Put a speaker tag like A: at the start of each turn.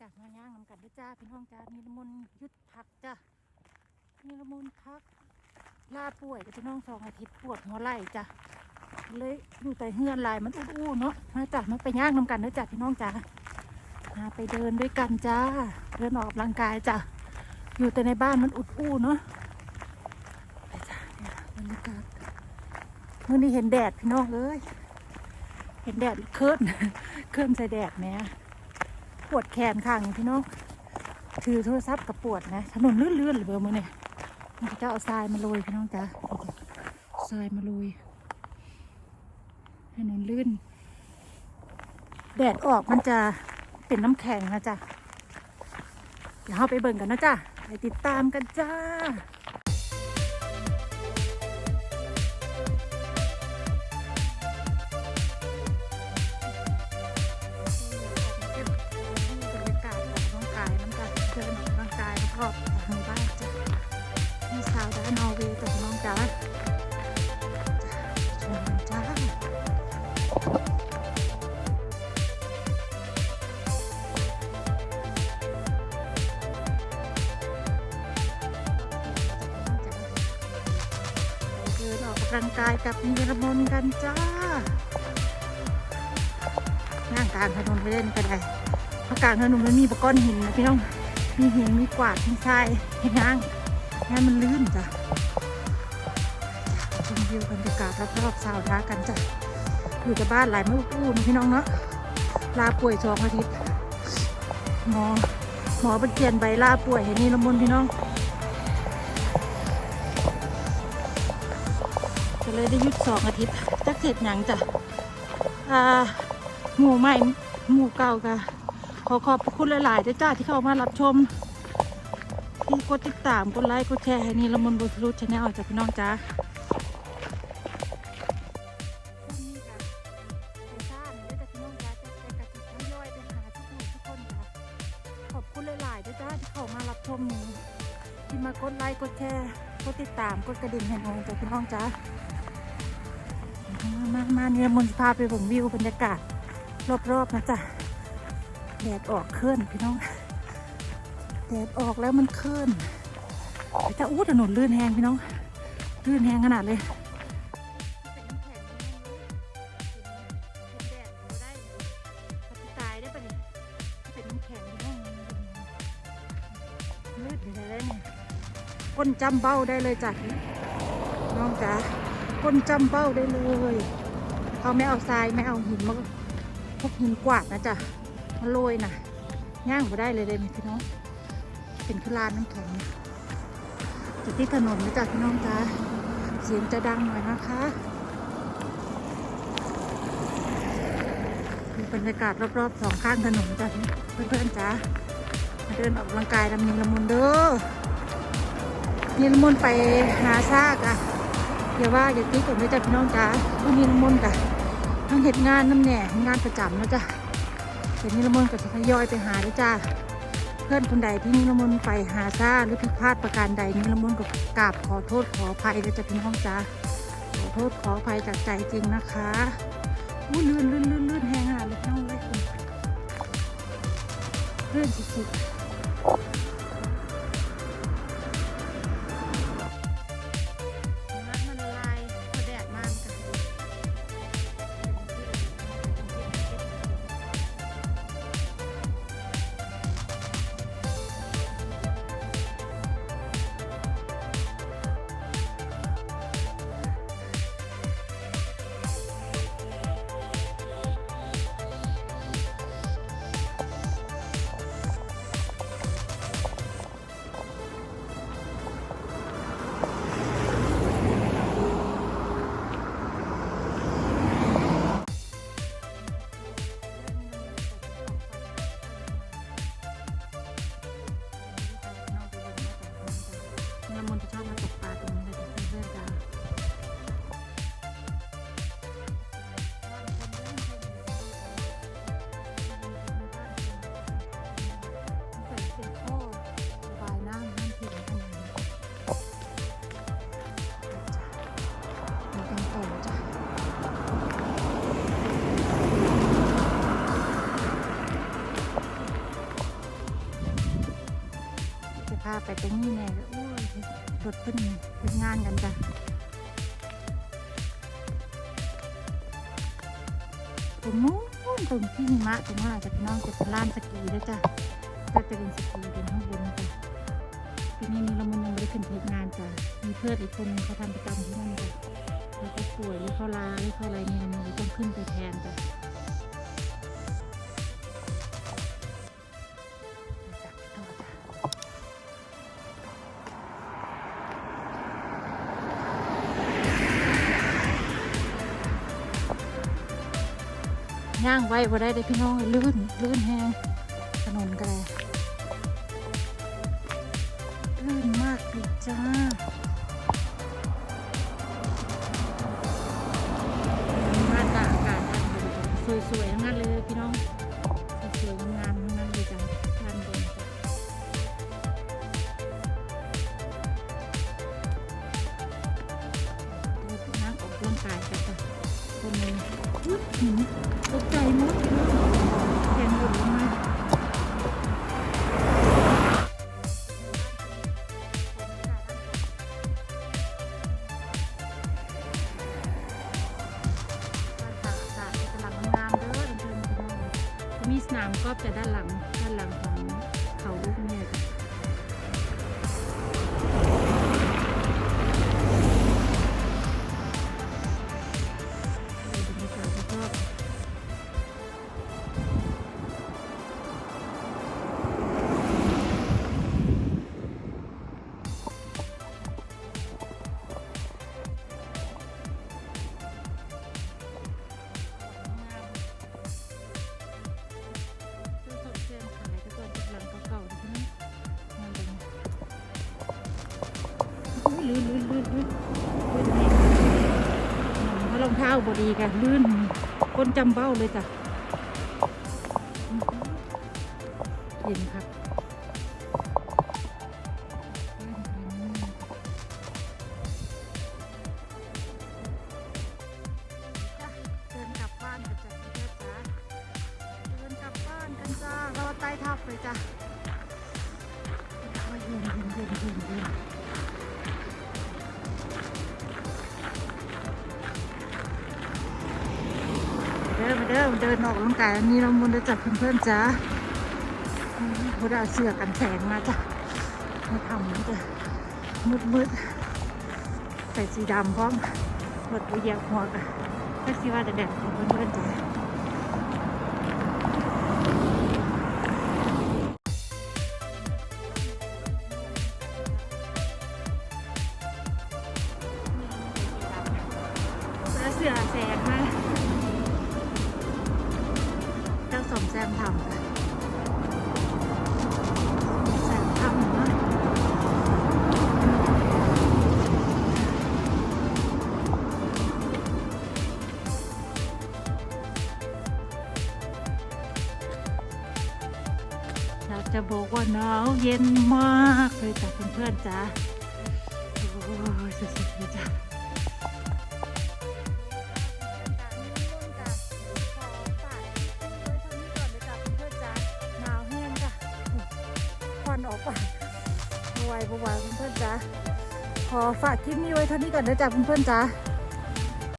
A: จากมาย่างนำกันด้อจ้าพี่น้องจ้ามีละมุนยุดพักจ้ามีละมุนพักลาป่วยกับพี่น้องสองอาทิตย์ปวดหัวไหล่จ้ะเลยอยู่แต่เฮือนลายมันอู้ๆเนาะมาจ้ะมาไปย่างนำกันเด้อจ้าพี่น้องจ้ามาไปเดินด้วยกันจ้าเดินออกกำลังกายจ้ะอยู่แต่ในบ้านมันอุดอู้เนาะไปจ้าเนี่ยบรรยากาศเมื่อนี้เห็นแดดพี่น้องเอ้ยเห็นแดดเคลื่อนเคลื่อนใส่แดดแม่ ปวดแขนข้างพี่น้องถือโทรศัพท์กับปวดนะถนนลื่นๆหรือเปล่ามือเนี่ยมันจะเอาทรายมาโรยพี่น้องจ้ะทรายมาโรยถนนลื่น แดดออกมันจะเป็นน้ำแข็งนะจ๊ะเดี๋ยวเราไปเบิ่งกันนะจ๊ะไปติดตามกันจ้า อบๆหมู่บ้านจ้ะนี่สาวด้านนอร์เวย์กับน้องจ้าชมจ้าเดินออกกำลังกายกับนิรมนกันจ้าย่งกลางถนนไปเล่นก็ได้เพราะกลางถนนมันมีปะก้อนหินนะพี่น้อง มีหินมีกวาดมีทรายให้ย่งงานมันลื่นจ้ะชมวิวบรรยากาศรอบๆสาวท้ากันจ้ะอยู่แต่บ้านหลายมื้ออู้นะพี่น้องเนาะลาป่วยสองอาทิตย์หมอหมอเป็นเกียนใบลาป่วยให้นี่ละมุนพี่น้องก็เลยได้ยุดสองอาทิตย์จักเสร็จหยังจ้ะอ่าหมู่ใหม่หมู่เก่าก็ ขอขอบพระคุณหลายๆด้วยจ้าที่เข้ามารับชมที่กดติดตามกดไลค์กดแชร์ให้นี่ละมุนบุรุชแนลจากพี่น้องจ้าขอบคุณหลายๆด้จ้าที่เข้ามารับชมหนูที่มากดไลค์กดแชร์กดติดตามกดกระดิ่งให้หนูจากพี่น้องจ้ามามาเนี่ยมนต์พาไปเบิ่งวิวบรรยากาศ รอบๆนะจ๊ะ แดดออกเคลื่อนพี่น้อง แดดออกแล้วมันเคลื่อนแต่จะอู้ถนนลื่นแหงพี่น้อง ลื่นแหงขนาดเลยลื่นอยู่เลยเนี่ยก้นจำเบ้าได้เลยจ้ะน้องจ๋าก้นจำเป้าได้เลยเขาไม่เอาทรายไม่เอาหินมาพวกหินกวาดนะจ๊ะ มาโรยนะย่างมาได้เลยเลยพี่น้อง เป็นคือลานน้ำแข็งจะที่ถนนนะจ๊ะพี่น้องจ้าเสียงจะดังหน่อยนะคะดูบรรยากาศรอบๆสองข้างถนนจ้ะเพื่อนๆจ้ามาเดินออกกำลังกายดำนินละมุนเด้อนินละมุนไปหาซากอะอย่าว่าอย่าตีกันไม่จ้ะพี่น้องจ้าวันนี้ละมุนกะทั้งเหตุงานน้ำแหน่งานประจำนะจ้ะ เดี๋ยวนี้ละมุนก็จะทยอยไปหาด้วยจ้าเพื่อนคนใดที่นี่ละมุนไปหาซ่าหรือผิดพลาดประการใดนี่ละมุนก็กราบขอโทษขออภัยนะจ้ะพี่น้องจ้าขอโทษขออภัยจากใจจริงนะคะอู้ลื่นลื่นลื่นลื่นแห้งอะเลยน้องเลยลื่นสุดๆาไปตรงนี้แน่โอ้ยรถเพิ่นเป็นงานกันจ้ะตรงนู้นตรงที่หิมะตรงนั้นอาจจะเป็นน้องจะเป็นลานสกีแล้วจ้ะก็จะเป็นสกีเป็นข้างบนจ้ะทีนี้นี่เรามันยังไม่ได้ขึ้นเทศงานจ้ะมีเพื่อนอีกคนเขาทำประจำที่นั่นจ้ะแล้วก็ป่วยหรือเขาลาหรือเขาอะไรเนี่ยมันต้องขึ้นไปแทนจ้ะ ย่างไว้บ่ได้เลยพี่น้องลื่นลื่นแฮงถนนก็เลยลื่นมากเลยจ้ามาตากอากาศสวยๆทั้งนั้นเลยพี่น้องสวยๆงามทั้งนั้นเลยจ้ะด้านบนจ้ะเดี๋ยวนั่งออกกำลังกาย หินตกใจมดแขนหลุดลงมาอากาศกำลังงามเด้อเดินๆพี่น้องมีสนามกอล์ฟแต่ด้านหลังด้านหลัง อ้ยลื่นลื่นลื่นลื่นลื่นเพราะรองเท้าบดีกันลื่นก้นจำเบ้าเลยจ้ะเย็นครับจ้ะเดินกลับบ้านกันจ้ะพี่เทพจ้าเดินกลับบ้านกันจ้ารอใต้ทับเลยจ้ะเย็นเย็นเย็นเย็น เดินมาเดินออกกำลังกายอันนี้เรามุนจะจับเพื่อนๆจ้าพวกเราเสือกันแสงมาจ้ะมาทำมันจะมืดมืดๆใส่สีดำพร้อมหมดไปเหยียบหัวกันก็คิดว่าจะแดดของเพื่อนๆจ้ะเสือแสงมา แซมทำค่ะแซมทำนะอยากจะบอกว่าหนาวเย็นมากเลยจ้ะเพื่อนๆจ้ะโอ้ยสุดๆเลยจ้ะ วันออกไปากบวายบวายเพื่อนๆจ้าขอฝากคลิปนี้ไว้เท่านี้ก่อนนะจ๊ะเพื่อนๆจ้า